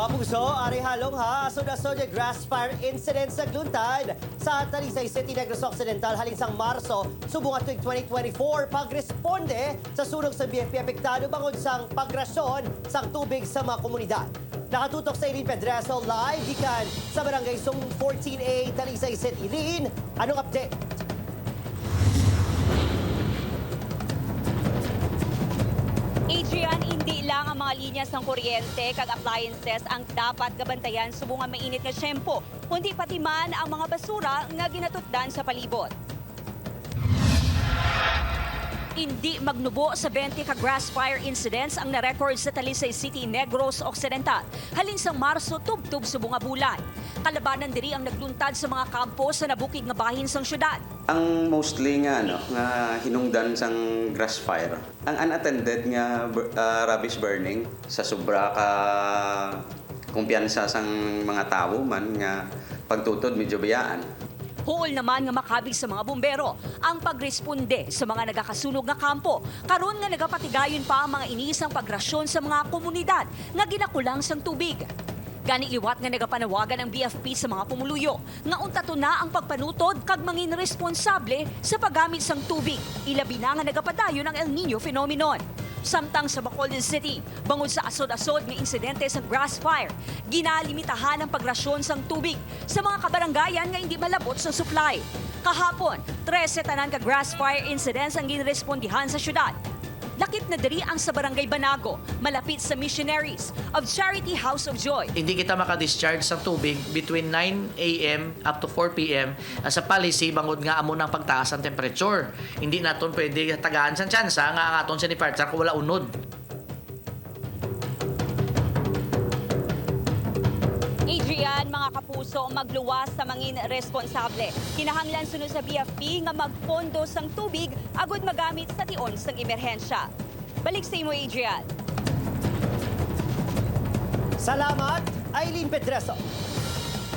Mga puso, ari halong ha, asod-asod yung grass fire incident sa Gluntad sa Talisay City, Negros Occidental, haling sang Marso, subungan tuwing 2024, pagresponde sa sunog sa BFP apektado bangod sang pagrasyon sang tubig sa mga komunidad. Nakatutok sa Eileen Pedreso live gikan sa Barangay Song 14A, Talisay City. Eileen, anong update? Ang mga linyas ng kuryente kag appliances ang dapat gabantayan subungan mainit nga tiyempo, kundi pati man ang mga basura nga ginatutdan sa palibot. Hindi magnubo sa 20 ka grass fire incidents ang na-record sa Talisay City, Negros Occidental. Halin sa Marso, tubtub sa bunga bulan. Kalabanan diri ang nagluntad sa mga kampo sa nabukid nga bahin sang syudad. Ang mostly nga ano nga hinungdan sang grass fire. Ang unattended nga ah, rubbish burning sa sobra ka kumpiyansa sang mga tao man nga pagtutod medyo bayaan. Huol naman nga makabig sa mga bumbero ang pagresponde sa mga nagakasunog nga kampo. Karon nga nagapatigayon pa ang mga inisang pagrasyon sa mga komunidad nga ginakulang sang tubig. Gani liwat nga nagapanawagan ang BFP sa mga pumuluyo nga untato na ang pagpanutod kag mangin responsable sa paggamit sang tubig. Ilabi na nga nagapadayon ang El Nino phenomenon. Samtang sa Bacolod City, bangod sa asod-asod nga insidente sa grass fire, ginalimitahan ang pagrasyon sang tubig sa mga kabarangayan nga hindi malabot sa supply. Kahapon, 13 tanan ka grass fire incidents ang ginrespondihan sa syudad. Lakip na diri ang sa Barangay Banago, malapit sa Missionaries of Charity House of Joy. hindi kita makadischarge sa tubig between 9 a.m. up to 4 p.m. Sa policy bangod nga amo ng pagtaas ang temperature. Hindi naton pwede tagaan sa tsansa nga aton sa departure kung wala unod. Kapuso, magluwas sa mangin responsable. Kinahanglan sunod sa BFP nga magpondo sang tubig agud magamit sa tion sang emerhensya. Balik sa imo, Adrian. Salamat, Eileen Pedreso.